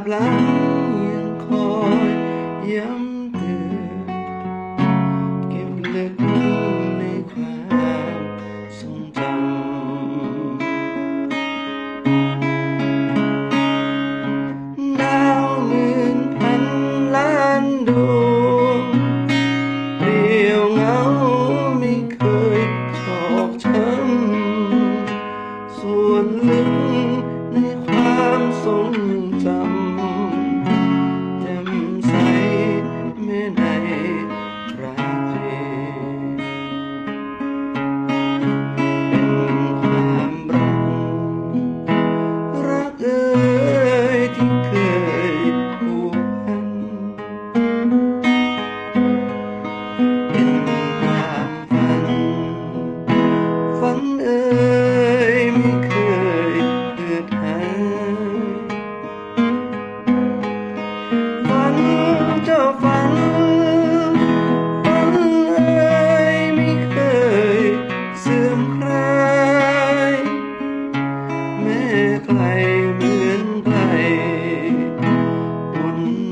บหลังยังคอยย้ำเตือนเก็บเลึกในความทรงจำดาวหมื่นพันล้านดวงเดียวเงาไม่เคยชอกช้ำส่วนลึกในความทรงจำ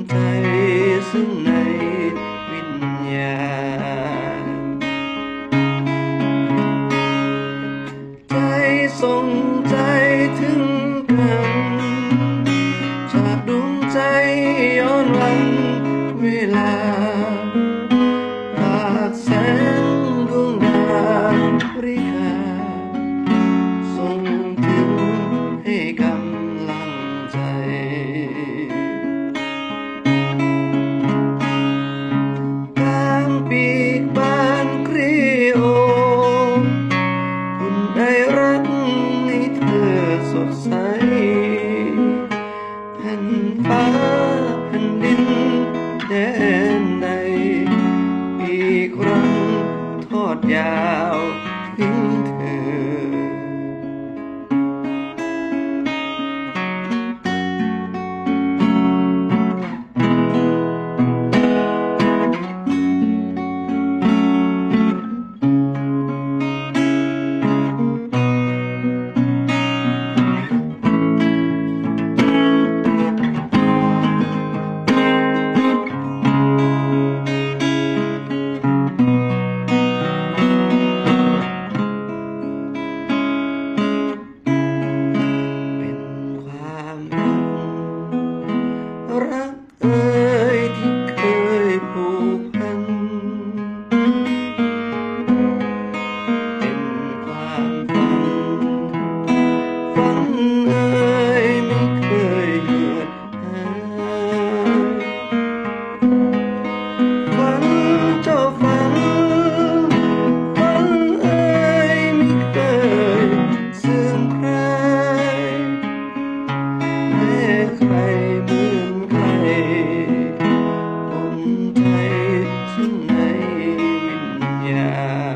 Tyson. Mm-hmm. รักให้เธอสดใสแผ่นฟ้าแผ่นดินแดนใดอีกครั้งทอดยาว ค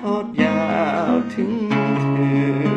ทอดยาวถึงเธอ